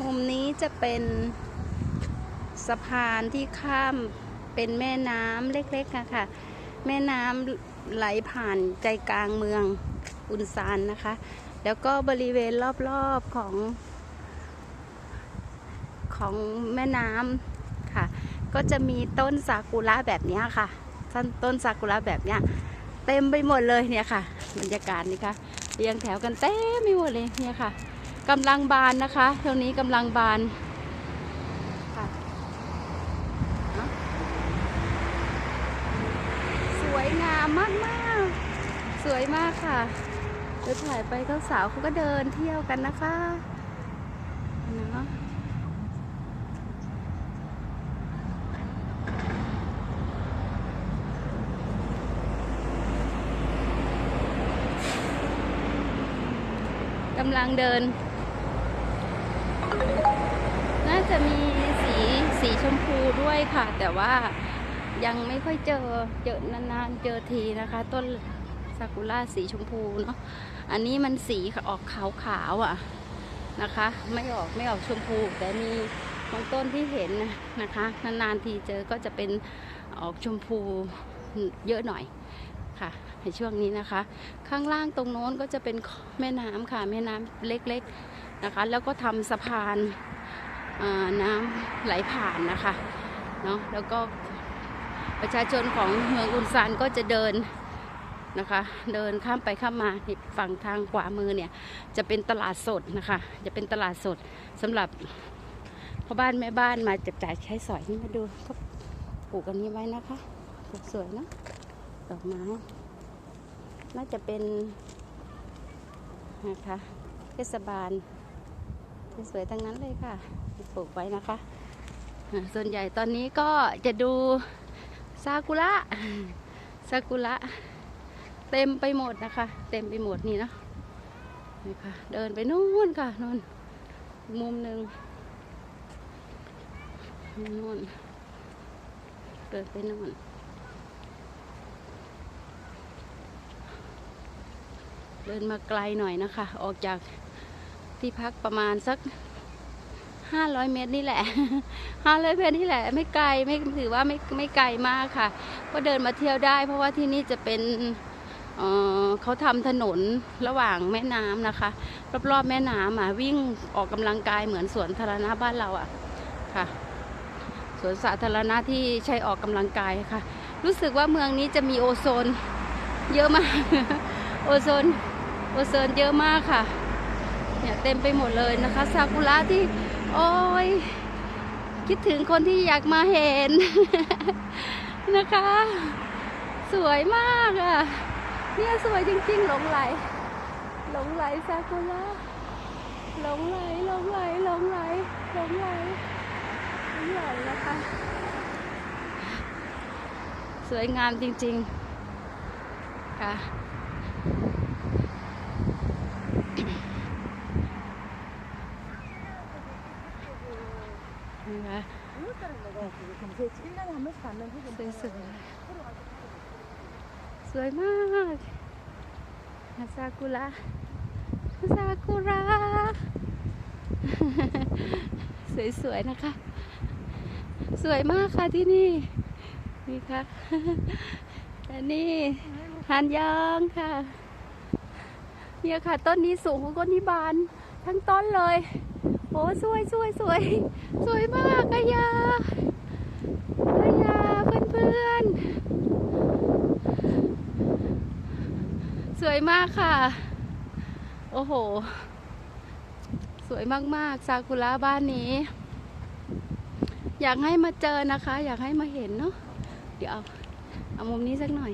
มุมนี้จะเป็นสะพานที่ข้ามเป็นแม่น้ำเล็กๆนะคะแม่น้ำไหลผ่านใจกลางเมืองอุนซานนะคะ แล้วก็บริเวณรอบๆของ ของแม่น้ำค่ะ ก็จะมีต้นซากุระแบบนี้ค่ะ ต้นต้นซากุระแบบนี้เต็มไปหมดเลยเนี่ยค่ะ บรรยากาศนี่ค่ะเรียงแถวกันเต็มไปหมดเลยเนี่ยค่ะ กำลังบานนะคะตรงนี้กำลังบานค่ะสวยงามมากมากสวยมากค่ะเดี๋ยวถ่ายไปเขาสาวเขาก็เดินเที่ยวกันนะคะเนาะกำลังเดิน น่าจะมีสีสีชมพูด้วยค่ะ แต่ว่ายังไม่ค่อยเจอเจอนานๆเจอทีนะคะ ต้นซากุระสีชมพูเนาะอันนี้มันสีออกขาวๆอะนะคะ ไม่ออกไม่ออกชมพู แต่มีบางต้นที่เห็นนะคะ นานๆทีเจอก็จะเป็นออกชมพูเยอะหน่อยค่ะในช่วงนี้นะคะ ข้างล่างตรงโน้นก็จะเป็นแม่น้ำค่ะ แม่น้ำเล็กๆ นะคะ แล้วก็ทำสะพานน้ำไหลผ่านนะคะเนาะแล้วก็ประชาชนของเมืองอุนซานก็จะเดินนะคะ เดินข้ามไปข้ามมาฝั่งทางขวามือเนี่ย จะเป็นตลาดสดนะคะ จะเป็นตลาดสดสำหรับพ่อบ้านแม่บ้านมาจับจ่ายใช้สอยนี่มาดูเขาปลูกอันนี้ไว้นะคะปลูกสวยเนอะดอกไม้น่าจะเป็นนะคะเทศบาล สวยๆทั้งนั้นเลยค่ะปลูกไว้นะคะ ส่วนใหญ่ตอนนี้ก็จะดูซากุระซากุระเต็มไปหมดนะคะ เต็มไปหมดนี่เนะนี่ค่ะ เดินไปนู่นค่ะนู่นมุมหนึ่งนู่นเดินไปนู่นเดินมาไกลหน่อยนะคะ ออกจาก ที่พักประมาณสักห้าร้อยเมตรนี่แหละห้าร้อยเมตรนี่แหละ ไม่ไกลไม่ถือว่าไม่ไม่ไกลมากค่ะ ก็เดินมาเที่ยวได้ เพราะว่าที่นี่จะเป็นเออเขาทำถนนระหว่างแม่น้ำนะคะ รอบๆแม่น้ำอะวิ่งออกกำลังกายเหมือนสวนสาธารณะบ้านเราอะค่ะสวนสาธารณะที่ใช้ออกกำลังกายค่ะ รู้สึกว่าเมืองนี้จะมีโอโซนเยอะมาก โอโซนโอโซนเยอะมากค่ะ เนี่ยเต็มไปหมดเลยนะคะซากุระที่ โอ้ยคิดถึงคนที่อยากมาเห็น นะคะ สวยมากอะ่ะ เนี่ยสวยจริงๆ หลงไหล หลงไหลซากุระหลงไหลหลงไหลหลงไหลหลงไหลหลงไหลนะคะ สวยงามจริงๆ ค่ะ นะคะ 그럼 제 1년에 한 번씩 받는 후기 สวยสวยสวยมากซากุระซากุระ สวยๆนะคะ สวยมากค่ะที่นี่ นี่ค่ะ อันนี้ฮันยองค่ะ เนี่ยค่ะ ต้นนี้สูงกว่าต้นนี้บาน ทั้งต้นเลย โอ้สวยสวยสวยสวยมากอะยาอายาเพื่อนๆสวยมากค่ะ โอ้โห สวยมากๆซากุระบ้านนี้ อยากให้มาเจอนะคะ อยากให้มาเห็นเนาะเดี๋ยวเอาเอามุมนี้สักหน่อย